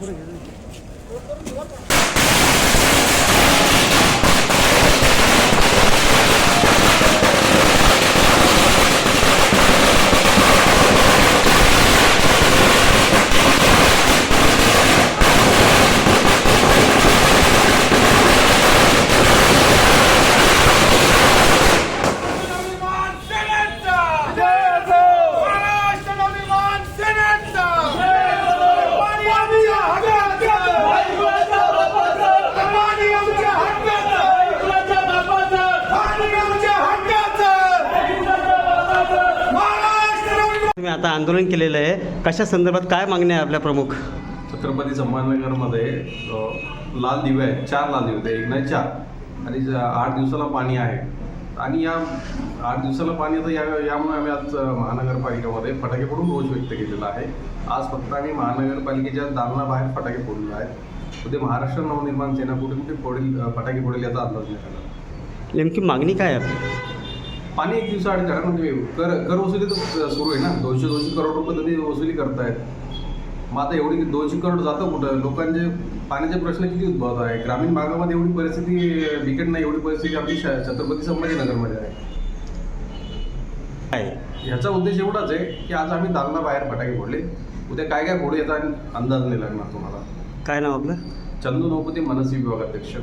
그래 그래. आता आंदोलन केलेलं आहे. कशा संदर्भात काय मागण्या आहे आपल्या प्रमुख? छत्रपती संभाजीनगरमध्ये अ, लाल दिवे आहेत. चार लाल दिवे आहेत एक नाही चार. आणि ज- आठ दिवसाला पाणी आहे. आणि या आठ दिवसाला पाणी आता या यामुळे आम्ही आज अ, महानगरपालिकेमध्ये फटाके फोडून रोष व्यक्त केलेला आहे. आज फक्त आम्ही महानगरपालिकेच्या दालनाबाहेर फटाके फोडलेला आहे उद्या महाराष्ट्र नवनिर्माण सेना कुठे कुठे फोडील अ, फटाके फोडेल याचा अंदाज नाही आला नेमकी मागणी काय आहे आपली? पाणी एक दिवसाआड कारण म्हणजे कर कर वसुली तर सुरू आहे ना. दोनशे दोनशे करोड रुपये तुम्ही वसुली करतायत मग आता एवढी दोनशे करोड जातं कुठं? लोकांचे पाण्याचे प्रश्न किती उद्भवत आहे? ग्रामीण भागामध्ये एवढी परिस्थिती बिकट नाही एवढी परिस्थिती आपली छत्रपती संभाजीनगरमध्ये आहे. ह्याचा उद्देश एवढाच आहे की आज आम्ही दालना बाहेर फटाके फोडले. उद्या काय काय फोडू याचा अंदाज नाही लागणार तुम्हाला. काय नाव आपलं? चंदू नौपती मनस्वी विभागाध्यक्ष.